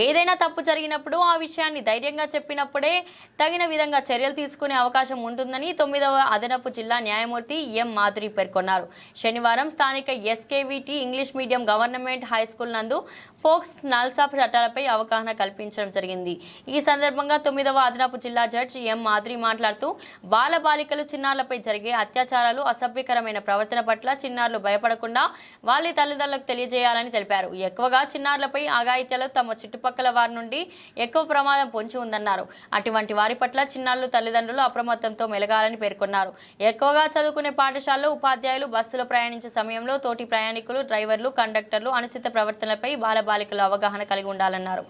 ఏదైనా తప్పు జరిగినప్పుడు ఆ విషయాన్ని ధైర్యంగా చెప్పినప్పుడే తగిన విధంగా చర్యలు తీసుకునే అవకాశం ఉంటుందని తొమ్మిదవ అదనపు జిల్లా న్యాయమూర్తి ఎం మాధురి పేర్కొన్నారు. శనివారం స్థానిక SKVT English medium government high school నందు ఫోక్స్ నల్సాప్ చట్టాలపై అవగాహన కల్పించడం జరిగింది. ఈ సందర్భంగా తొమ్మిదవ అదనపు జిల్లా జడ్జి ఎం మాధురి మాట్లాడుతూ బాల బాలికలు చిన్నారులపై జరిగే అత్యాచారాలు అసభ్యకరమైన ప్రవర్తన పట్ల చిన్నారులు భయపడకుండా వాళ్ళ తల్లిదండ్రులకు తెలియజేయాలని తెలిపారు. ఎక్కువగా చిన్నారులపై ఆగాయిత్యాలు తమ చుట్టుపక్కల వారి నుండి ఎక్కువ ప్రమాదం పొంచి ఉందన్నారు. అటువంటి వారి పట్ల చిన్నారులు తల్లిదండ్రులు అప్రమత్తంతో మెలగాలని పేర్కొన్నారు. ఎక్కువగా చదువుకునే పాఠశాలలో ఉపాధ్యాయులు బస్సులో ప్రయాణించే సమయంలో తోటి ప్రయాణికులు డ్రైవర్లు కండక్టర్లు అనుచిత ప్రవర్తనపై బాలికలు అవగాహన కలిగి ఉండాలన్నారు.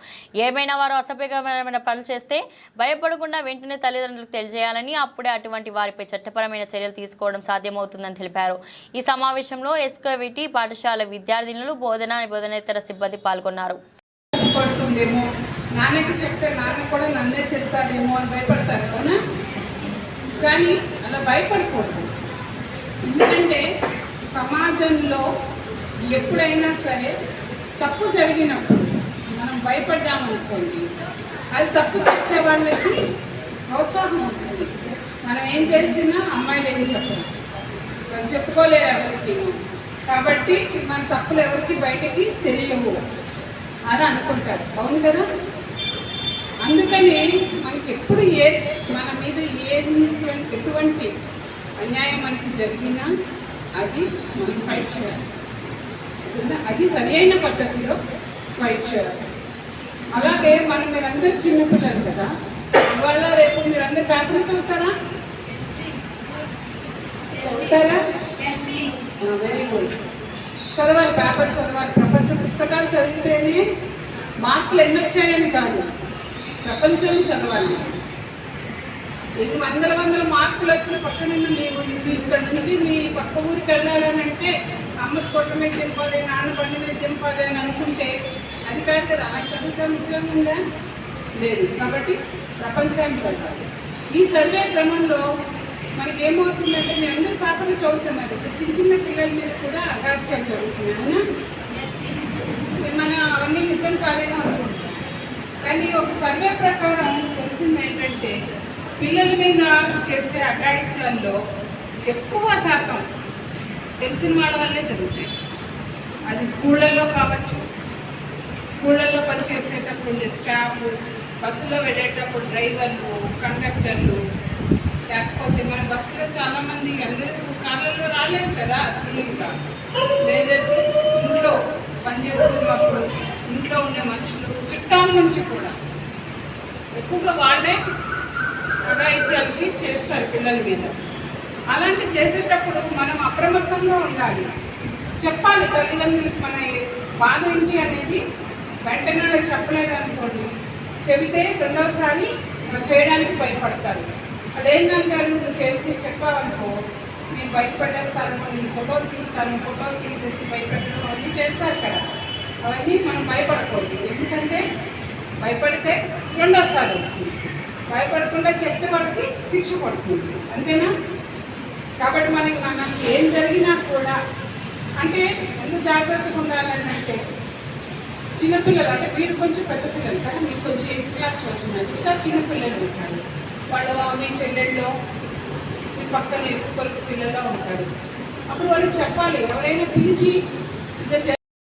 ఏమైనా వారు అసభ్యకరమైన పనులు చేస్తే భయపడకుండా వెంటనే తల్లిదండ్రులకు తెలియజేయాలని అప్పుడే అటువంటి వారిపై చట్టపరమైన చర్యలు తీసుకోవడం సాధ్యమవుతుందని తెలిపారు. ఈ సమావేశంలో ఎస్కోవిటీ పాఠశాల విద్యార్థినులు బోధన బోధనేతర సిబ్బంది పాల్గొన్నారు. నాన్నకి చెప్తే నాన్న కూడా నన్నే తిడతాడేమో అని భయపడతారు అవునా? కానీ అలా భయపడకూడదు. ఎందుకంటే సమాజంలో ఎప్పుడైనా సరే తప్పు జరిగినప్పుడు మనం భయపడ్డామనుకోండి అది తప్పు చేసే వాళ్ళకి ప్రోత్సాహం అవుతుంది మనం ఏం చేసినా అమ్మాయిలు ఏం చెప్పరు. వాళ్ళు చెప్పుకోలేరు ఎవరికి. కాబట్టి మన తప్పులు ఎవరికి బయటికి తెలియవు అని అనుకుంటారు. అవును కదా? అందుకని మనకి ఎప్పుడు ఏ మన మీద ఏ ఎటువంటి అన్యాయం మనకి జరిగినా అది మనం ఫైట్ చేయాలి. అర్థమైందా? అది సరి అయిన పద్ధతిలో ఫైట్ చేయాలి అలాగే మనం మీరందరూ చిన్నపిల్లలు కదా ఇవాళ రేపు మీరందరూ పేపర్లు చదువుతారా? చదువుతారా? వెరీ గుడ్ చదవాలి పేపర్ చదవాలి. ప్రపంచ పుస్తకాలు చదివితేనే మార్కులు ఎన్ని వచ్చాయని కాదు. ప్రపంచంలో చదవాలి. మీకు వందల వందల మార్కులు వచ్చిన పక్కన మీరు ఇక్కడ నుంచి మీ పక్క ఊరికి వెళ్ళాలని అంటే అమ్మ స్కూటర్ మీద దింపాలి నాన్న బండి మీద దింపాలి అని అనుకుంటే అది కాదు కదా అలా చదువుతాను ఉపయోగం ఉందా? లేదు. కాబట్టి ప్రపంచాన్ని చదవాలి ఈ చదివే క్రమంలో మనకి ఏమవుతుందంటే మీ అందరూ పేపర్లు చదువుతున్నారు. ఇప్పుడు చిన్న చిన్న పిల్లల మీద కూడా అగాధ్యాలు జరుగుతున్నాయి మనం అవన్నీ నిజం కాదేమో అనుకుంటాం కానీ ఒక సర్వే ప్రకారం తెలిసింది ఏంటంటే పిల్లల మీద చేసే అగాయిత్యాల్లో ఎక్కువ శాతం తెలిసిన వాళ్ళ వల్లే జరుగుతాయి. అది స్కూళ్ళల్లో కావచ్చు స్కూళ్ళల్లో పనిచేసేటప్పుడు ఉండే స్టాఫ్ బస్సులో వెళ్ళేటప్పుడు డ్రైవర్లు కండక్టర్లు లేకపోతే మన బస్సులో చాలామంది అందరూ కార్లలో రాలేదు కదా ఫీలింగ్గా లేదంటే ఇంట్లో పనిచేస్తున్నప్పుడు ఇంట్లో ఉండే మనుషులు చుట్టాల నుంచి కూడా. ఎక్కువగా వాళ్ళే అగాయిత్యాలకి చేస్తారు పిల్లల మీద. అలాంటి చేసేటప్పుడు మనం అప్రమత్తంగా ఉండాలి. చెప్పాలి తల్లిదండ్రులకు మన బాధ ఏంటి అనేది వెంటనే చెప్పలేదు అనుకోండి చెబితే రెండవసారి చేయడానికి భయపడతారు. వాళ్ళు ఏంటంటారు నువ్వు చేసి చెప్పావనుకో నేను బయటపడేస్తాను నేను ఫోటోలు తీస్తాను ఫోటోలు తీసేసి భయపెట్టడం అవన్నీ చేస్తారు కదా. అవన్నీ మనం భయపడకూడదు. ఎందుకంటే భయపడితే రెండోసారి అవుతుంది. భయపడకుండా చెప్తే వాళ్ళకి శిక్ష పడుతుంది. అంతేనా? కాబట్టి మనకి మనకి ఏం జరిగినా కూడా అంటే ఎంత జాగ్రత్తగా ఉండాలని అంటే చిన్నపిల్లలు అంటే మీరు కొంచెం పెద్ద పిల్లలు కదా మీరు కొంచెం ఎయిత్ క్లాస్ చదువుతున్నారు. ఇంకా చిన్నపిల్లలు ఉంటారు. వాళ్ళు మీ చెల్లెళ్ళు మీ పక్కన ఎరుపు పిల్లల్లో ఉంటారు. అప్పుడు వాళ్ళకి చెప్పాలి ఎవరైనా పిలిచి ఇదే